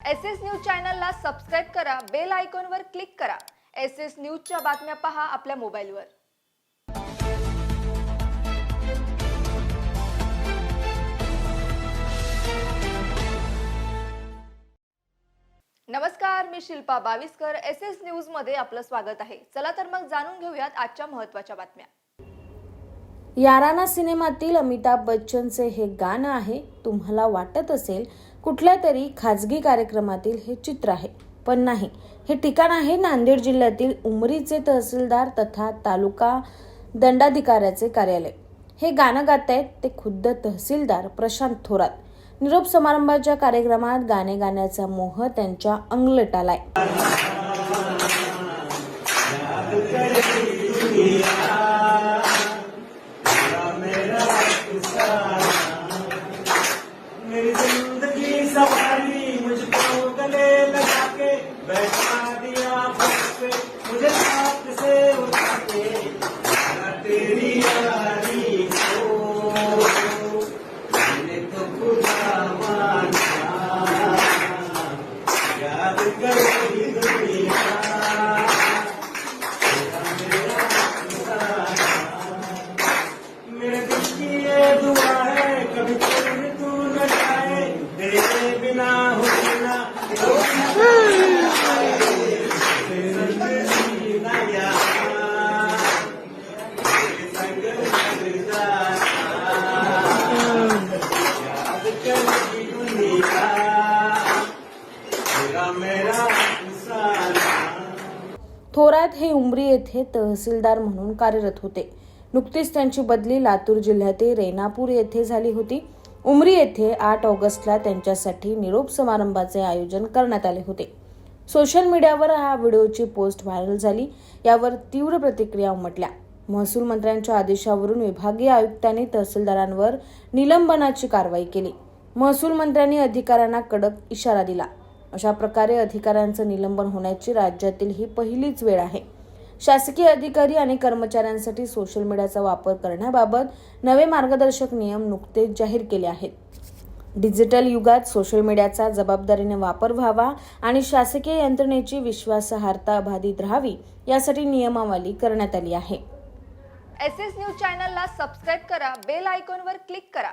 S S news चॅनलला subscribe करा bell आयकॉनवर क्लिक करा. एस एस न्यूजच्या बातम्या पहा आपल्या मोबाईलवर. नमस्कार मी शिल्पा बाविस्कर. एस एस न्यूजमध्ये आपलं स्वागत आहे. चला तर मग जाणून घेऊयात आजच्या महत्त्वाच्या बातम्या. याराना सिनेमातील अमिताभ बच्चनचे हे गाणं आहे तुम्हाला वाटत असेल कुठल्या तरी खाजगी कार्यक्रमातील हे चित्र आहे. पण नाही हे ठिकाण आहे नांदेड जिल्ह्यातील उमरीचे तहसीलदार तथा तालुका दंडाधिकाऱ्याचे कार्यालय. हे गाणं गात आहेत ते खुद्द तहसीलदार प्रशांत थोरात. निरोप समारंभाच्या कार्यक्रमात गाणे गाण्याचा मोह त्यांच्या अंगलटालाय. थोरात हे उमरी येथे तहसीलदार म्हणून कार्यरत होते. नुकतीच त्यांची बदली लातूर जिल्ह्यातील रेणापूर येथे झाली होती. उमरी येथे आठ ऑगस्टला त्यांच्यासाठी निरोप समारंभाचे आयोजन करण्यात आले होते. सोशल मीडियावर हा व्हिडिओची पोस्ट व्हायरल झाली. यावर तीव्र प्रतिक्रिया उमटल्या. महसूल मंत्र्यांच्या आदेशावरून विभागीय आयुक्तांनी तहसीलदारांवर निलंबनाची कारवाई केली. महसूल मंत्र्यांनी अधिकाऱ्यांना कडक इशारा दिला. अशा प्रकारे अधिकाऱ्यांचं निलंबन होण्याची राज्यातील ही पहिलीच वेळ आहे. शासकीय अधिकारी आणि कर्मचाऱ्यांसाठी सोशल मीडियाचा वापर करण्याबाबत नवे मार्गदर्शक नियम नुकतेच जाहीर केले आहेत. डिजिटल युगात सोशल मीडियाचा जबाबदारीने वापर व्हावा आणि शासकीय यंत्रणेची विश्वासार्हता बाधित राहावी यासाठी नियमावली करण्यात आली आहे. एस एस न्यूज चॅनलला सबस्क्राईब करा बेल आयकॉनवर क्लिक करा.